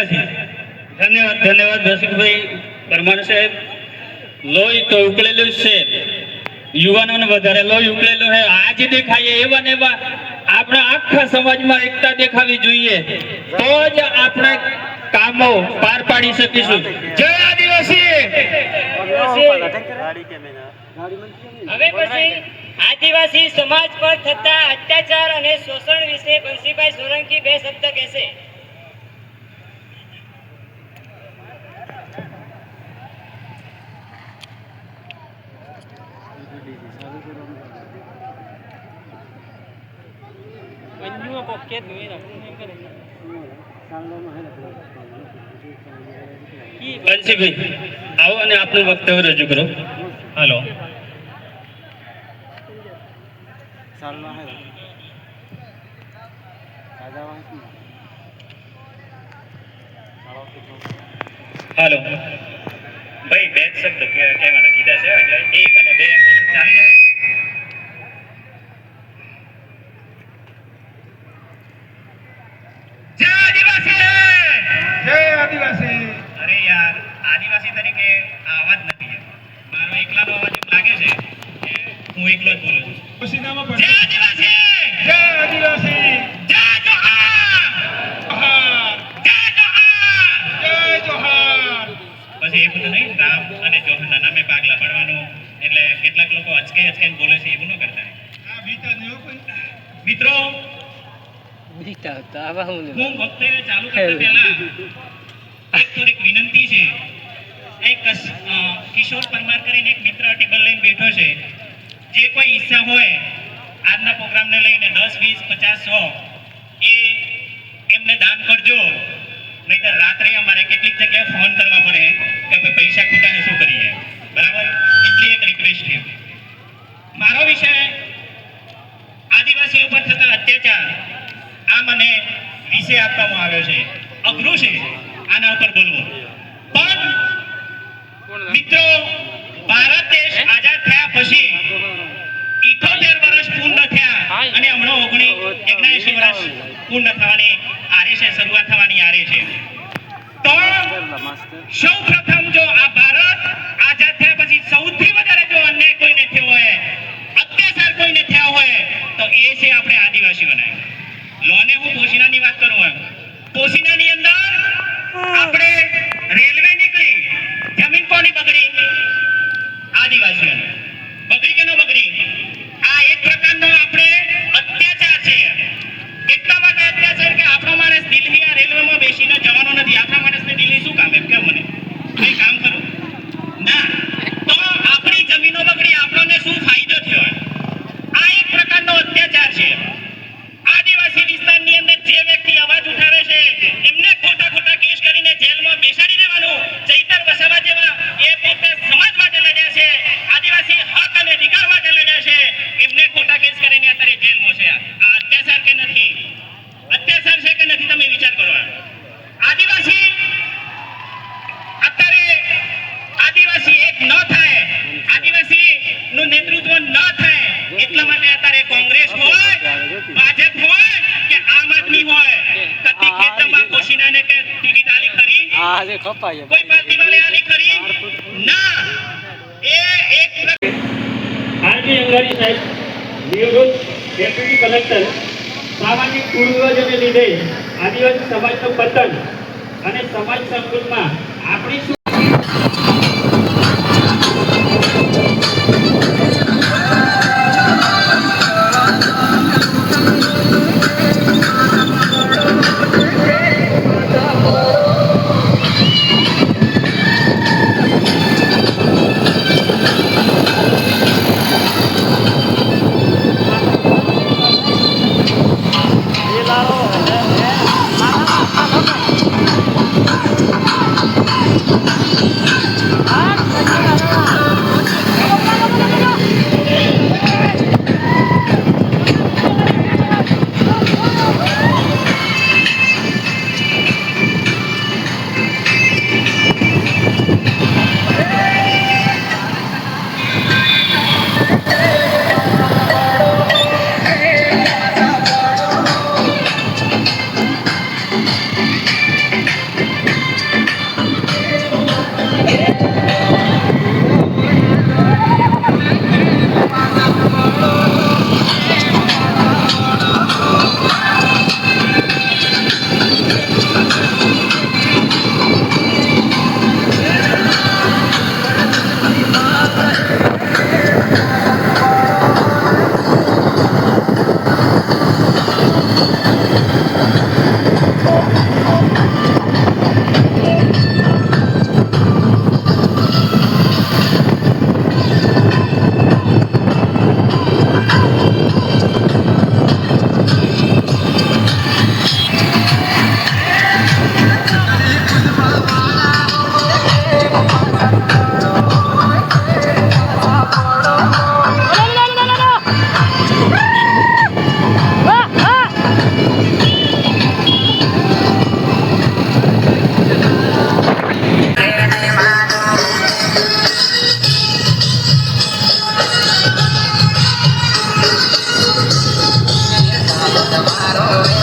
આદિવાસી ધન્યવાદ ધન્યવાદ રસિકભાઈ પરમાર સાહેબ. લોહી તો ઉકળેલું છે. યુવાનોને વધારે લોહી ઉકળેલું છે. આજે દેખાય એવા ને એવા આપણા આખા સમાજમાં એકતા દેખાવી જોઈએ. તો જ આપણે કામો પાર પાડી શકીશું. જય આદિવાસી! હવે પછી આદિવાસી સમાજ પર થતા અત્યાચાર અને શોષણ વિશે બંસીભાઈ સોલંકી બે શબ્દ કહેશે. બંસીભાઈ આવો અને આપનું વક્તવ્ય રજૂ કરો હાલો હાલો ભાઈ બે જ શબ્દ કે- કહેવાના કીધા છે એટલે એક અને બે એમ બોલો ચાલી જય આદિવાસી. અરે યાર આદિવાસી તરીકે આ અવાજ નથી. મારો એકલાનો અવાજ એવું લાગે છે કે હું એકલો જ બોલું છું. પસીનામાં જય આદિવાસી! જય આદિવાસી! જય જોહાર જય જોહાર જય જોહાર પછી એ બધું નહીં રામ અને જોહરના નામે પાગલા પાડવાનું. એટલે કેટલાક લોકો અચકે અચકે બોલે છે એવું ન કરતા. આ બીતા ને એવું કોઈ? મિત્રો હું વક્તવ્ય ચાલુ કરતા પહેલા થોડીક વિનંતી છે. એક કિશોર પરમાર કરીને એક મિત્ર ટેબલ લઈને બેઠો છે. જે કોઈ ઈચ્છા હોય, આજના પ્રોગ્રામને લઈને દસ, વીસ, પચાસ, સો, એ એમને દાન કરજો. નહીતર રાત્રે અમારે કેટલીક જગ્યાએ ફોન કરવા પડે કે અમે પૈસા ખૂટાને શું કરીએ. બરાબર? એટલી એક રિક્વેસ્ટ છે. મારો વિષય આદિવાસીઓ ઉપર થતા અત્યાચાર આ મને વિષય આપવામાં આવ્યો છે. અઘરું છે. આના ઉપર બોલવું. પણ મિત્રો ભારત દેશ આઝાદ થયા પછી ઇઠોતેર વર્ષ પૂર્ણ થયા અને હમણાં ઓગણી એક્યાસી વર્ષ પૂર્ણ થવાની આરે છે શરૂઆત થવાની આરે છે. તો સૌ પ્રથમ જો આ ભારત આઝાદ થયા પછી સૌથી વધારે જો અન્યાય કોઈને થયો હોય અત્યાચાર કોઈને થયા હોય તો એ છે આપણે આદિવાસીઓને લોને હું પોશીનાની વાત કરું એમ. પોશીનાની અંદર આપણે રેલવે નીકળી, જમીન કોની બગડી? આદિવાસી બગડી કે ન બગડી? આ એક પ્રકારનો આપણે અત્યાચાર છે. એટલા માટે અત્યાચાર કે આપણો માણસ દિલ્હી આ રેલવેમાં બેસીને જવાનો નથી. આપણા માણસને દિલ્હી શું કામ એમ કેવું મને? કઈ કામ કરું ના. તો આપણી જમીનો બગડી, આપણને શું ફાયદો થયો? આ એક પ્રકારનો અત્યાચાર છે આદિવાસી વિસ્તારની અંદર જે વ્યક્તિ અવાજ ઉઠાવે છે એમને ખોટા ખોટા કેસ કરીને જેલમાં બેસાડી દેવાનું ચૈતર વસાવા જેવા એ પોતે સમાજ માટે લડ્યા છે આદિવાસી હક અને અધિકાર માટે લડ્યા છે એમને ખોટા કેસ કરીને અત્યારે જેલમાં છે આ અત્યાચાર કે નથી અત્યાચાર છે કે નથી તમે વિચાર કરો આ. આદિવાસી અત્યારે આદિવાસી એક ન થાય આદિવાસી નું નેતૃત્વ ન થાય એટલા માટે અત્યારે કોંગ્રેસ હોય ભાજપ હોય કે આમ આદમી હોય? કદી ખેતરમાં કોશીનાને કે ટિકિટ આલી ખરી? કોઈ પાર્ટી વાળે આલી ખરી? ના. એ એક આરજી અંગારી સાહેબ નિવૃત્ત ડેપ્યુટી કલેક્ટર સામાજિક કુરિવાજોને લીધે આદિવાસી સમાજનું પતન અને સમાજ સંકુલમાં આપણી શું તમારો